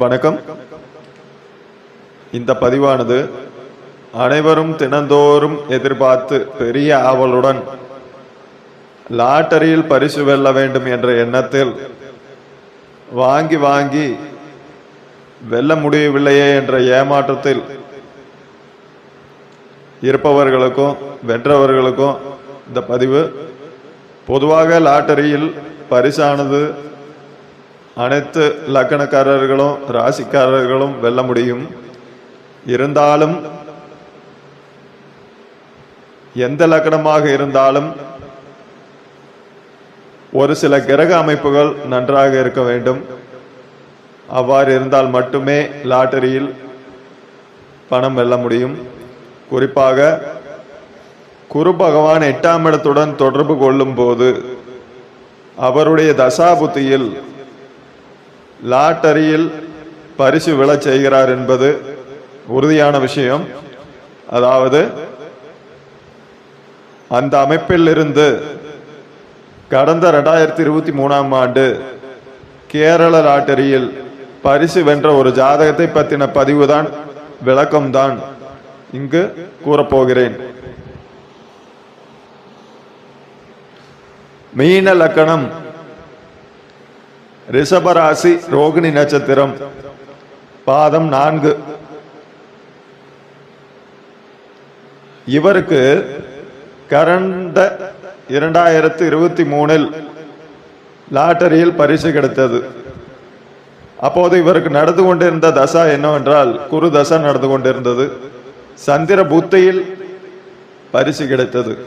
வணக்கம். இந்த பதிவானது அனைவரும் தினந்தோறும் எதிர்பார்த்து பெரிய ஆவலுடன் லாட்டரியில் பரிசு வெல்ல வேண்டும் என்ற எண்ணத்தில் வாங்கி வாங்கி வெல்ல முடியவில்லையே என்ற ஏமாற்றத்தில் இருப்பவர்களுக்கும் வென்றவர்களுக்கும் இந்த பதிவு பொதுவாக லாட்டரியில் பரிசானது அனைத்து லக்கணக்காரர்களும் ராசிக்காரர்களும் வெல்ல முடியும். இருந்தாலும் எந்த லக்கணமாக இருந்தாலும் ஒரு சில கிரக அமைப்புகள் நன்றாக இருக்க வேண்டும். அவ்வாறு இருந்தால் மட்டுமே லாட்டரியில் பணம் வெல்ல முடியும். குறிப்பாக குரு பகவான் எட்டாம் இடத்துடன் தொடர்பு கொள்ளும் போது அவருடைய தசாபுத்தியில் லாட்டரியில் பரிசு விழச் செய்கிறார் என்பது உறுதியான விஷயம். அதாவது அந்த அமைப்பில் இருந்து கடந்த ரெண்டாயிரத்தி இருபத்தி மூணாம் ஆண்டு கேரள லாட்டரியில் பரிசு வென்ற ஒரு ஜாதகத்தை பற்றின பதிவுதான் விளக்கம்தான் இங்கு கூறப்போகிறேன். மீன லக்கணம் ரிஷபராசி ரோகிணி நட்சத்திரம். பாதம் நான்கு. இவருக்கு கடந்த இரண்டாயிரத்து இருபத்தி மூணில் லாட்டரியில் பரிசு கிடைத்தது. அப்போது இவருக்கு நடந்து கொண்டிருந்த தசா என்னவென்றால் குரு தசா நடந்து கொண்டிருந்தது. சந்திர புத்தியில் பரிசு கிடைத்தது.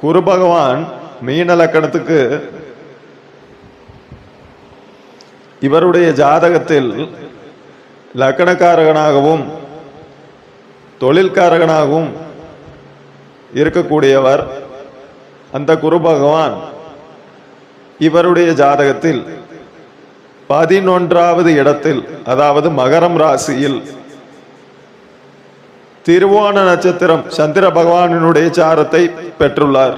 குரு பகவான் மீன லக்கணத்துக்கு இவருடைய ஜாதகத்தில் லக்கணக்காரகனாகவும் தொழில்காரகனாகவும் இருக்கக்கூடியவர் அந்த குரு பகவான் இவருடைய ஜாதகத்தில் பதினொன்றாவது இடத்தில் அதாவது மகரம் ராசியில் திருவோண நட்சத்திரம் சந்திர பகவானினுடைய சாரத்தை பெற்றுள்ளார்.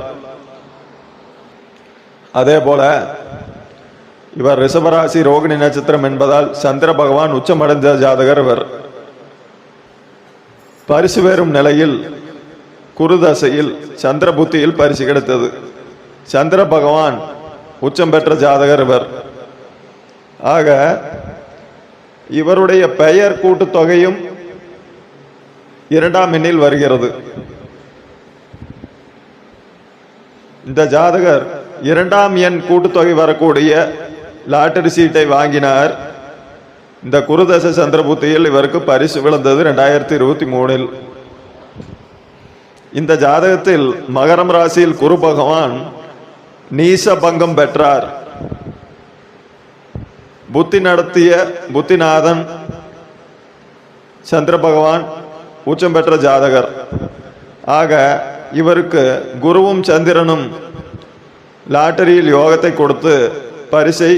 அதே போல இவர் ரிஷபராசி ரோகிணி நட்சத்திரம் என்பதால் சந்திர பகவான் உச்சமடைந்த ஜாதகர் இவர். பரிசு பெறும் நிலையில் குருதசையில் சந்திர புத்தியில் பரிசு கிடைத்தது. சந்திர பகவான் உச்சம் பெற்ற ஜாதகர் இவர். ஆக இவருடைய பெயர் கூட்டுத்தொகையும் இரண்டாம் எண்ணில் வருகிறது. இந்த ஜாதகர் இரண்டாம் எண் கூட்டுத்தொகை வரக்கூடிய லாட்டரி சீட்டை வாங்கினார். இந்த குருதச சந்திரபுத்தியில் இவருக்கு பரிசு விழுந்தது ரெண்டாயிரத்தி இருபத்தி மூணில். இந்த ஜாதகத்தில் மகரம் ராசியில் குரு பகவான் நீச பங்கம் பெற்றார். புத்தி நடத்திய புத்திநாதன் சந்திர பகவான் உச்சம் பெற்ற ஜாதகர். ஆக இவருக்கு குருவும் சந்திரனும் லாட்டரியில் யோகத்தை கொடுத்து பரிசை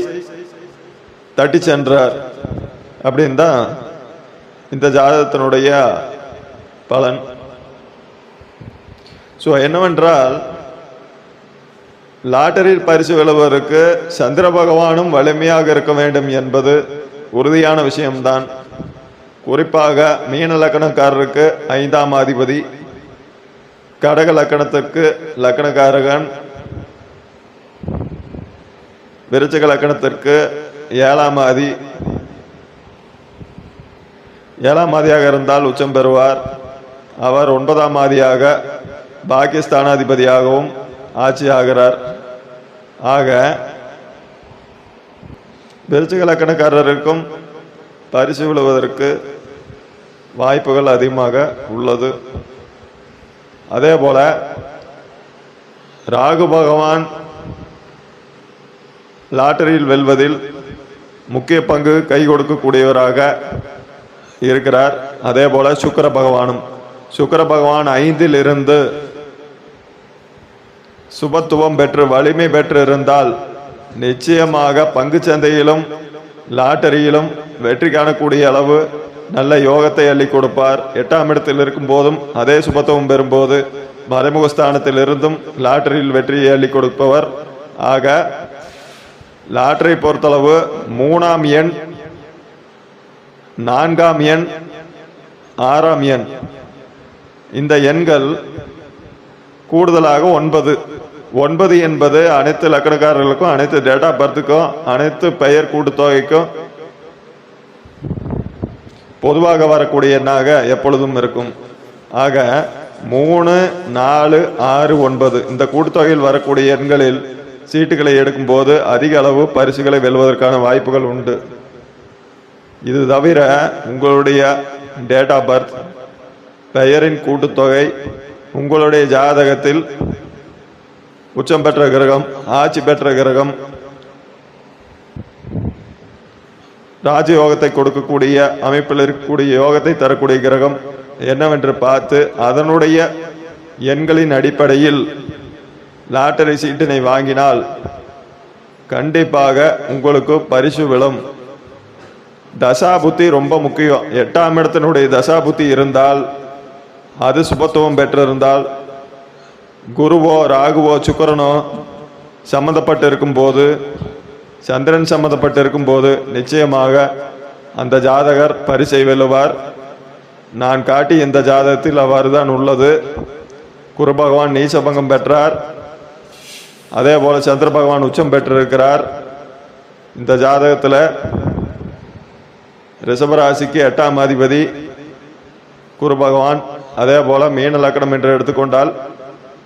தட்டி சென்றார். அப்படின்னு தான் இந்த ஜாதகத்தினுடைய பலன். ஸோ என்னவென்றால் லாட்டரி பரிசு விழுவதற்கு சந்திர பகவானும் வலிமையாக இருக்க வேண்டும் என்பது உறுதியான விஷயம்தான். குறிப்பாக மீன லக்கணக்காரருக்கு ஐந்தாம் அதிபதி கடக லக்கணத்திற்கு லக்கணக்காரகன் விருச்சிக லக்கணத்திற்கு ஏழாம் ஆதி. ஏழாம் ஆதியாக இருந்தால் உச்சம் பெறுவார். அவர் ஒன்பதாம் ஆதியாக பாகிஸ்தானாதிபதியாகவும் ஆட்சி ஆகிறார் ஆக விருச்சிக லக்கணக்காரருக்கும் பரிசு விழுவதற்கு வாய்ப்புகள் அதிகமாக உள்ளது. அதே போல ராகு பகவான் லாட்டரியில் வெல்வதில் முக்கிய பங்கு கை கொடுக்கக்கூடியவராக இருக்கிறார். அதே போல் சுக்கர பகவானும். சுக்கர பகவான் ஐந்தில் இருந்து சுபத்துவம் பெற்று வலிமை பெற்று இருந்தால் நிச்சயமாக பங்கு சந்தையிலும் லாட்டரியிலும் வெற்றி காணக்கூடிய அளவு நல்ல யோகத்தை அள்ளி கொடுப்பார். எட்டாம் இடத்தில் இருக்கும் போதும் அதே சுபத்துவம் பெறும்போது மறைமுகஸ்தானத்தில் இருந்தும் லாட்டரியில் வெற்றியை அள்ளி கொடுப்பவர். ஆக லாட்டரி பொறுத்தளவு மூணாம் எண் நான்காம் எண் ஆறாம் எண். இந்த எண்கள் கூடுதலாக ஒன்பது. ஒன்பது என்பது அனைத்து லக்கணக்காரர்களுக்கும் அனைத்து டேட் ஆஃப் பர்த்துக்கும் அனைத்து பெயர் கூட்டுத்தொகைக்கும் பொதுவாக வரக்கூடிய எண்ணாக எப்பொழுதும் இருக்கும். ஆக மூணு நாலு ஆறு ஒன்பது. இந்த கூட்டுத்தொகையில் வரக்கூடிய எண்களில் சீட்டுகளை எடுக்கும்போது அதிக அளவு பரிசுகளை வெல்வதற்கான வாய்ப்புகள் உண்டு. இது தவிர உங்களுடைய டேட் ஆஃப் பர்த் பெயரின் கூட்டுத்தொகை உங்களுடைய ஜாதகத்தில் உச்சம் பெற்ற கிரகம் ஆட்சி பெற்ற கிரகம் ராஜயோகத்தை கொடுக்கக்கூடிய அமைப்பில் இருக்கக்கூடிய யோகத்தை தரக்கூடிய கிரகம் என்னவென்று பார்த்து அதனுடைய எண்களின் அடிப்படையில் லாட்டரி சீட்டினை வாங்கினால் கண்டிப்பாக உங்களுக்கு பரிசு விழும். தசாபுத்தி ரொம்ப முக்கியம். எட்டாம் இடத்தினுடைய தசாபுத்தி இருந்தால் அது சுபத்துவம் பெற்றிருந்தால் குருவோ ராகுவோ சுக்கரனோ சம்மந்தப்பட்டு இருக்கும்போது சந்திரன் சம்மந்தப்பட்டு இருக்கும்போது நிச்சயமாக அந்த ஜாதகர் பரிசை வெல்லுவார். நான் காட்டி இந்த ஜாதகத்தில் அவ்வாறு தான் உள்ளது. குரு பகவான் நீசபங்கம் பெற்றார். அதே போல சந்திர பகவான் உச்சம் பெற்றிருக்கிறார். இந்த ஜாதகத்தில் ரிஷபராசிக்கு எட்டாம் அதிபதி குரு பகவான் அதே போல மீன லக்கணம் என்று எடுத்துக்கொண்டால்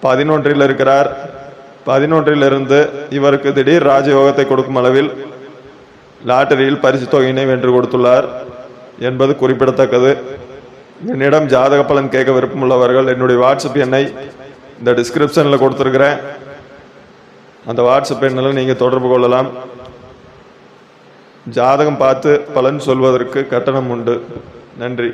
பதினொன்றில் இருக்கிறார். பதினொன்றிலிருந்து இவருக்கு திடீர் ராஜயோகத்தை கொடுக்கும் அளவில் லாட்டரியில் பரிசு தொகையினை வென்று கொடுத்துள்ளார் என்பது குறிப்பிடத்தக்கது. என்னிடம் ஜாதக பலன் கேட்க விருப்பமுள்ளவர்கள் என்னுடைய வாட்ஸ்அப் எண்ணை இந்த டிஸ்கிரிப்ஷனில் கொடுத்துருக்கிறேன். அந்த வாட்ஸ்அப் எண்ணில் நீங்கள் தொடர்பு கொள்ளலாம். ஜாதகம் பார்த்து பலன் சொல்வதற்கு கட்டணம் உண்டு. நன்றி.